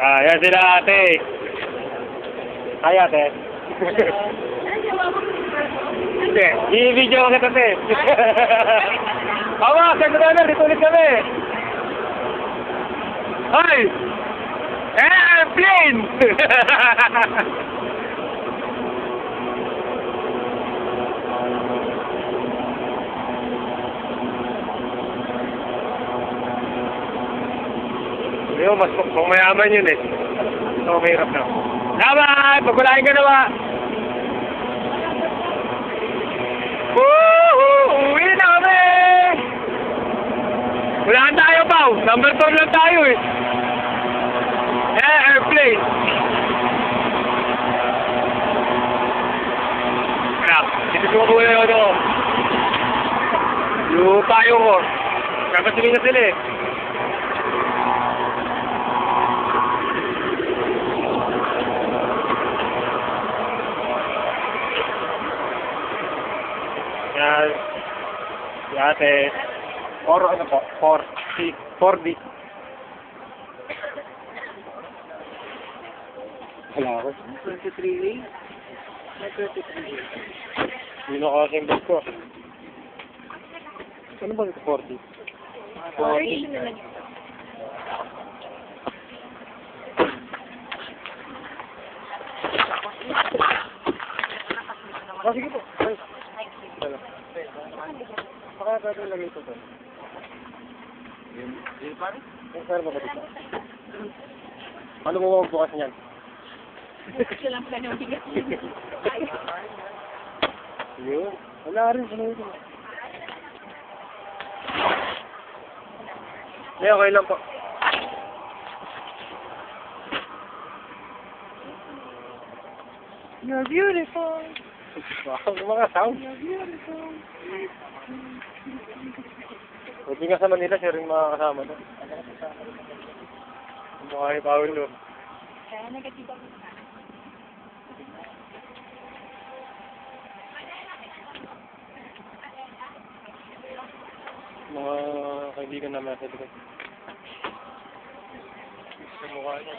Ah, yan sila ate. Ay, ate. Hindi, i-video ko kita, ate. Awa, sa runner, dito ulit kami. Hoy! Airplane! Yo, mas kung mayaman yun eh. So, mahirap na. Salamat! Pagkulain ka na ba? Woohoo! Uwi na kami! Wala tayo, Pao. Number 12 lang tayo eh. Eh, airplane. Crap. Dito muna yun ako. Yung payo ko. Kakasingin na sila eh. Yan. Si ate. Or ano po? 4D. 4D. Wala ako. 23 weeks? May 23 weeks. Hindi na kasi yung bag ko. Ano ba ito 40? 40. Ah, sige po. Ay. Baka pwede lang ito to. Yun pare? Yung sir ba dito? Ano mo bukas niyan? Siya lang pala bigat Yun. Wala rin. Ano ito? Hindi, okay lang po. You're beautiful. Yung mga sound. Buti nga sa Manila, siya rin makakasama doon. Mukha ni Paolo. Kaya negatibo. Mga kaibigan namin sa likod. Sa mukha niya.